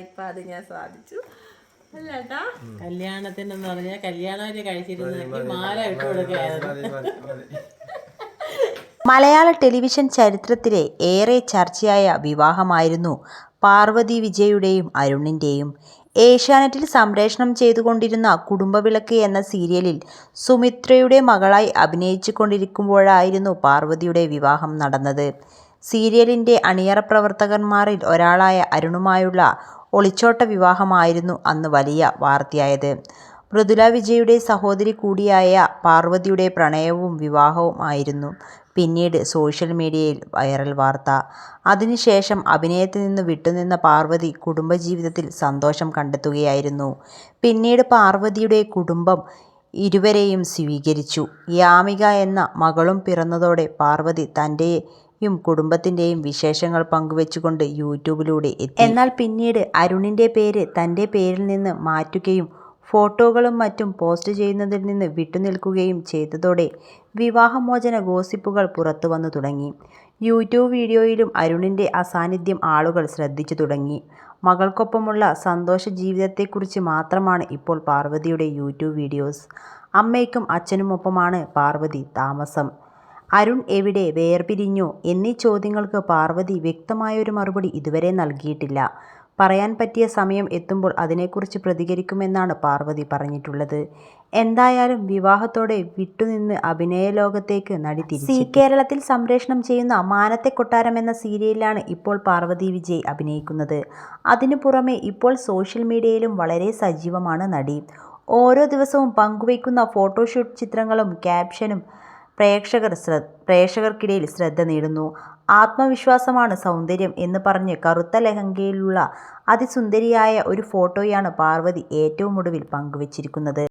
ഇപ്പൊ അത് ഞാൻ സാധിച്ചു. അല്ലേട്ടാ കല്യാണത്തിനെന്ന് പറഞ്ഞാൽ കല്യാണം കഴിച്ചിരുന്നെങ്കിൽ മാല ഇട്ട് കൊടുക്കുകയായിരുന്നു. മലയാള ടെലിവിഷൻ ചരിത്രത്തിലെ ഏറെ ചർച്ചയായ വിവാഹമായിരുന്നു പാർവതി വിജയുടെയും അരുണിന്റെയും ഏഷ്യാനെറ്റിൽ സംപ്രേഷണം ചെയ്തുകൊണ്ടിരുന്ന കുടുംബവിളക്ക് എന്ന സീരിയലിൽ സുമിത്രയുടെ മകളായി അഭിനയിച്ചു കൊണ്ടിരിക്കുമ്പോഴായിരുന്നു പാർവതിയുടെ വിവാഹം നടന്നത്. സീരിയലിന്റെ അണിയറ പ്രവർത്തകന്മാരിൽ ഒരാളായ അരുണുമായുള്ള ഒളിച്ചോട്ട വിവാഹമായിരുന്നു അന്ന് വലിയ വാർത്തയായത്. മൃദുല വിജയുടെ സഹോദരി കൂടിയായ പാർവതിയുടെ പ്രണയവും വിവാഹവും ആയിരുന്നു പിന്നീട് സോഷ്യൽ മീഡിയയിൽ വൈറൽ വാർത്ത. അതിനുശേഷം അഭിനയത്തിൽ നിന്ന് വിട്ടുനിന്ന പാർവതി കുടുംബജീവിതത്തിൽ സന്തോഷം കണ്ടെത്തുകയായിരുന്നു. പിന്നീട് പാർവതിയുടെ കുടുംബം ഇരുവരെയും സ്വീകരിച്ചു. യാമിക എന്ന മകളും പിറന്നതോടെ പാർവതി തന്റെയും കുടുംബത്തിന്റെയും വിശേഷങ്ങൾ പങ്കുവെച്ചുകൊണ്ട് യൂട്യൂബിലൂടെ എത്തി. എന്നാൽ പിന്നീട് അരുണിന്റെ പേര് തന്റെ പേരിൽ നിന്ന് മാറ്റുകയും ഫോട്ടോകളും മറ്റും പോസ്റ്റ് ചെയ്യുന്നതിൽ നിന്ന് വിട്ടുനിൽക്കുകയും ചെയ്തതോടെ വിവാഹമോചന ഗോസിപ്പുകൾ പുറത്തു വന്നു തുടങ്ങി. യൂട്യൂബ് വീഡിയോയിലും അരുണിന്റെ അസാന്നിധ്യം ആളുകൾ ശ്രദ്ധിച്ചു തുടങ്ങി. മകൾക്കൊപ്പമുള്ള സന്തോഷ ജീവിതത്തെക്കുറിച്ച് മാത്രമാണ് ഇപ്പോൾ പാർവതിയുടെ യൂട്യൂബ് വീഡിയോസ്. അമ്മയ്ക്കും അച്ഛനുമൊപ്പമാണ് പാർവതി താമസം. അരുൺ എവിടെ വേർപിരിഞ്ഞോ എന്നീ ചോദ്യങ്ങൾക്ക് പാർവതി വ്യക്തമായൊരു മറുപടി ഇതുവരെ നൽകിയിട്ടില്ല. പറയാൻ പറ്റിയ സമയം എത്തുമ്പോൾ അതിനെക്കുറിച്ച് പ്രതികരിക്കുമെന്നാണ് പാർവതി പറഞ്ഞിട്ടുള്ളത്. എന്തായാലും വിവാഹത്തോടെ വിട്ടുനിന്ന് അഭിനയ ലോകത്തേക്ക് നടി തിരിച്ചു കേരളത്തിൽ സംപ്രേഷണം ചെയ്യുന്ന മാനത്തെ കൊട്ടാരം എന്ന സീരിയലിലാണ് ഇപ്പോൾ പാർവതി വിജയ് അഭിനയിക്കുന്നത്. അതിനു പുറമെ ഇപ്പോൾ സോഷ്യൽ മീഡിയയിലും വളരെ സജീവമാണ് നടി. ഓരോ ദിവസവും പങ്കുവയ്ക്കുന്ന ഫോട്ടോഷൂട്ട് ചിത്രങ്ങളും ക്യാപ്ഷനും പ്രേക്ഷകർ ശ്ര പ്രേക്ഷകർക്കിടയിൽ ശ്രദ്ധ നേടുന്നു. ആത്മവിശ്വാസമാണ് സൗന്ദര്യം എന്ന് പറഞ്ഞ് കറുത്ത ലഹങ്കയിലുള്ള അതിസുന്ദരിയായ ഒരു ഫോട്ടോയാണ് പാർവതി ഏറ്റവും ഒടുവിൽ പങ്കുവച്ചിരിക്കുന്നത്.